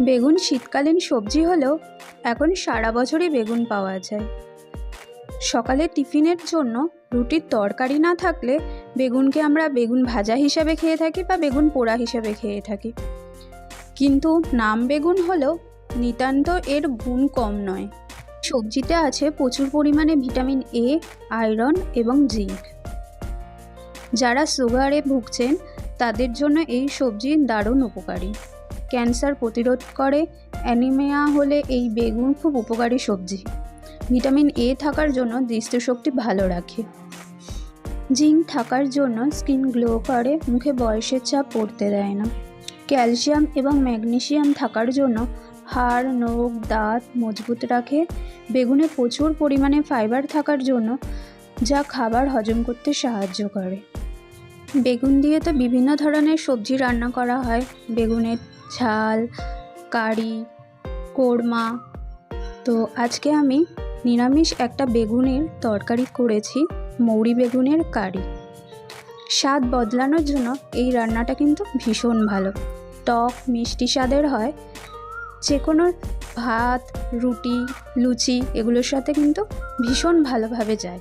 বেগুন শীতকালীন সবজি হলেও এখন সারা বছরই বেগুন পাওয়া যায়। সকালে টিফিনের জন্য রুটির তরকারি না থাকলে বেগুনকে আমরা বেগুন ভাজা হিসাবে খেয়ে থাকি বা বেগুন পোড়া হিসাবে খেয়ে থাকি। কিন্তু নাম বেগুন হলেও নিতান্ত এর গুণ কম নয়। সবজিতে আছে প্রচুর পরিমাণে ভিটামিন এ, আয়রন এবং জিঙ্ক। যারা সুগারে ভুগছেন, তাদের জন্য এই সবজি দারুণ উপকারী। ক্যান্সার প্রতিরোধ করে, অ্যানিমিয়া হলে এই বেগুন খুব উপকারী সবজি। ভিটামিন এ থাকার জন্য দৃষ্টিশক্তি ভালো রাখে। জিঙ্ক থাকার জন্য স্কিন গ্লো করে, মুখে বয়সের চাপ পড়তে দেয় না। ক্যালসিয়াম এবং ম্যাগনেশিয়াম থাকার জন্য হাড়, নখ, দাঁত মজবুত রাখে। বেগুনে প্রচুর পরিমাণে ফাইবার থাকার জন্য যা খাবার হজম করতে সাহায্য করে। বেগুন দিয়ে তো বিভিন্ন ধরনের সবজি রান্না করা হয়। বেগুনের ঝাল কারি, কোরমা। তো আজকে আমি নিরামিষ একটা বেগুনের তরকারি করেছি, মৌরি বেগুনের কারি। স্বাদ বদলানোর জন্য এই রান্নাটা কিন্তু ভীষণ ভালো। টক, মিষ্টি স্বাদের হয়। যে কোনো ভাত, রুটি, লুচি এগুলোর সাথে কিন্তু ভীষণ ভালোভাবে যায়।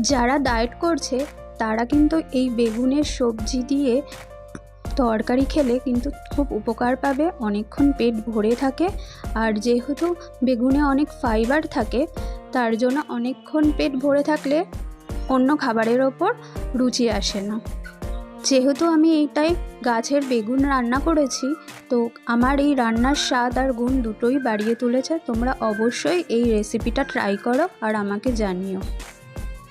যারা ডায়েট করছে তারা কিন্তু এই বেগুনের সবজি দিয়ে তরকারি খেলে কিন্তু খুব উপকার পাবে, অনেকক্ষণ পেট ভরে থাকে। আর যেহেতু বেগুনে অনেক ফাইবার থাকে, তার জন্য অনেকক্ষণ পেট ভরে থাকলে অন্য খাবারের ওপর রুচি আসে না। যেহেতু আমি এইটাই গাছের বেগুন রান্না করেছি, তো আমার এই রান্নার স্বাদ আর গুণ দুটোই বাড়িয়ে তুলেছে। তোমরা অবশ্যই এই রেসিপিটা ট্রাই করো আর আমাকে জানিও।